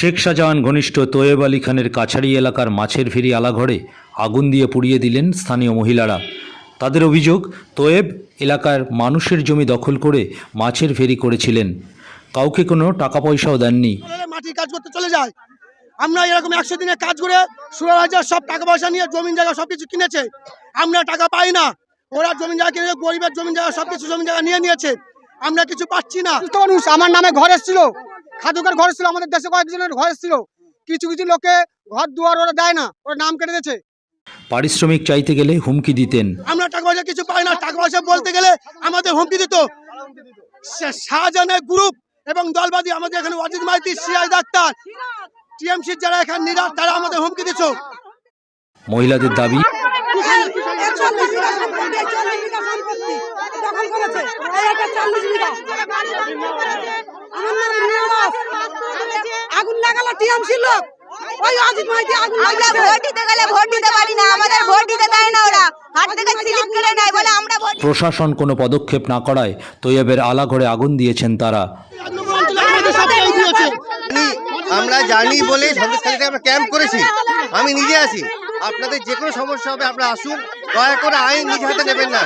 শেখ শাহজাহান ঘনিষ্ঠ তোয়েব আলী খানের কাছাড়ি এলাকার মাছের ফেরি আলাঘরে আগুন দিয়ে পুড়িয়ে দিলেন স্থানীয় মহিলারা। তাদের অভিযোগ তোয়েব এলাকার মানুষের জমি দখল করে মাছের ফেরি করেছিলেন। কাউকে কোনো টাকা পয়সাও দেননি মাটির কাজ করতে চলে যায়। আমরা এরকম একশো দিনে কাজ করে ষোলো হাজার সব টাকা পয়সা নিয়ে জমিন জায়গা সব কিছু কিনেছে। আমরা টাকা পাই না। ওরা জমিন জায়গা কিনে গরিবের জমিন জায়গা সব কিছু জমিন জায়গা নিয়ে নিয়েছে। আমরা কিছু পাচ্ছি না। মানুষ আমার নামে ঘর এসেছিল। খাদুকের ঘর ছিল আমাদের দেশে কয়েকজনের ঘর ছিল। কিছু কিছু লোকে ঘর দুয়ার ওরা দেয় না ওরা নাম কেটে দিয়েছে। পারিশ্রমিক চাইতে গেলে হুমকি দিতেন। আমরা টাকা পয়সা কিছু পাই না টাকা পয়সা বলতে গেলে আমাদের হুমকি দিত। শা- শাহজাহানের গ্রুপ এবং দলবাদী আমাদের এখানে অজিত মাইতি সিরাজ ডাক্তার টিএমসির যারা এখানে নিরাজ তারা আমাদের হুমকি দিচ্ছ মহিলাদের দাবি দখল করেছে। লাগালো টিএমসি লোক। ওই অজিত মাইতি আগুন আমরা ভোট দিতে গেলে ভোট দিতে পারি না আমাদের ভোট দিতে দেয় না ওরা। হাত থেকে স্লিপ নেয় বলে আমরা ভোট প্রশাসন কোনো পদক্ষেপ না করায় তৈয়বের আলাঘরে আগুন দিয়েছেন তারা। আমরা জানি বলে সন্দেশখালীতে আমরা ক্যাম্প করেছি। আমি নিজে আছি। আপনাদের যে কোনো সমস্যা হবে আপনারা আসুন। দয়া করে আইন নিজ হাতে নেবেন না।